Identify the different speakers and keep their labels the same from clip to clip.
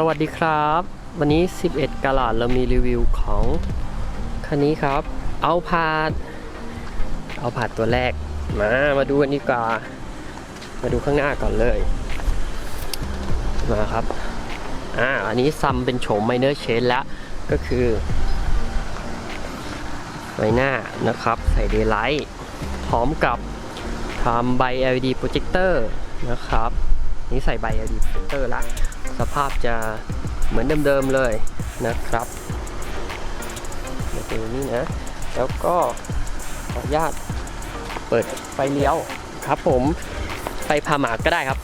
Speaker 1: สวัสดีครับ วันนี้ 11กะลาดเรามีรีวิวของคันนี้ครับ เอาผาดเอาผาดตัวแรก มา มาดูกันดีกว่า มาดูข้างหน้าก่อนเลย มาครับ อ่า อันนี้ซัมเป็นโฉมไมเนอร์เชนแล้ว ก็คือไว้หน้านะครับ ใส่เดย์ไลท์พร้อมกับทำใบ LED โปรเจคเตอร์นะครับ นี่ใส่ใบ LED โปรเจคเตอร์ละ สภาพจะเหมือนเดิมๆเลยนะครับมาดูนี่นะ แล้วก็ขออนุญาตเปิดไฟเลี้ยวครับผมไฟพาหมาก็ได้ครับ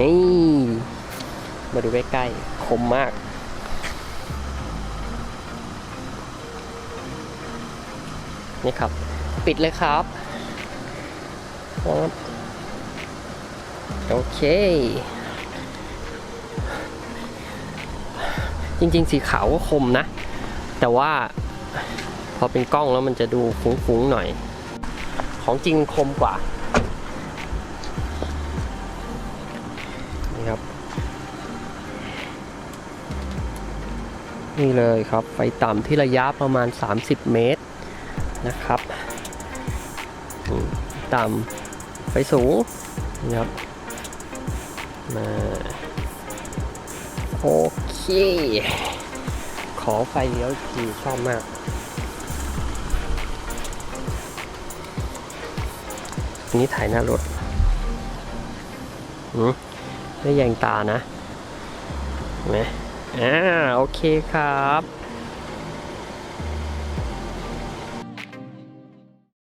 Speaker 1: นี่ มาดูใกล้ๆคมมาก นี่ครับ ปิดเลยครับ โอเค จริงๆ สีขาวก็คมนะ แต่ว่าพอเป็นกล้องแล้วมันจะดูฟุ้งๆหน่อย ของจริงคมกว่า นี่ครับ นี่เลยครับ ไฟต่ำที่ระยะประมาณ 30 เมตรนะครับ ต่ำไฟสูงนะครับมาโอเค ขอไฟเลี้ยวอีกทีชอบมากอันนี้ถ่ายหน้ารถอืมไม่แยงตานะเห็นไหมอ่าโอเคครับ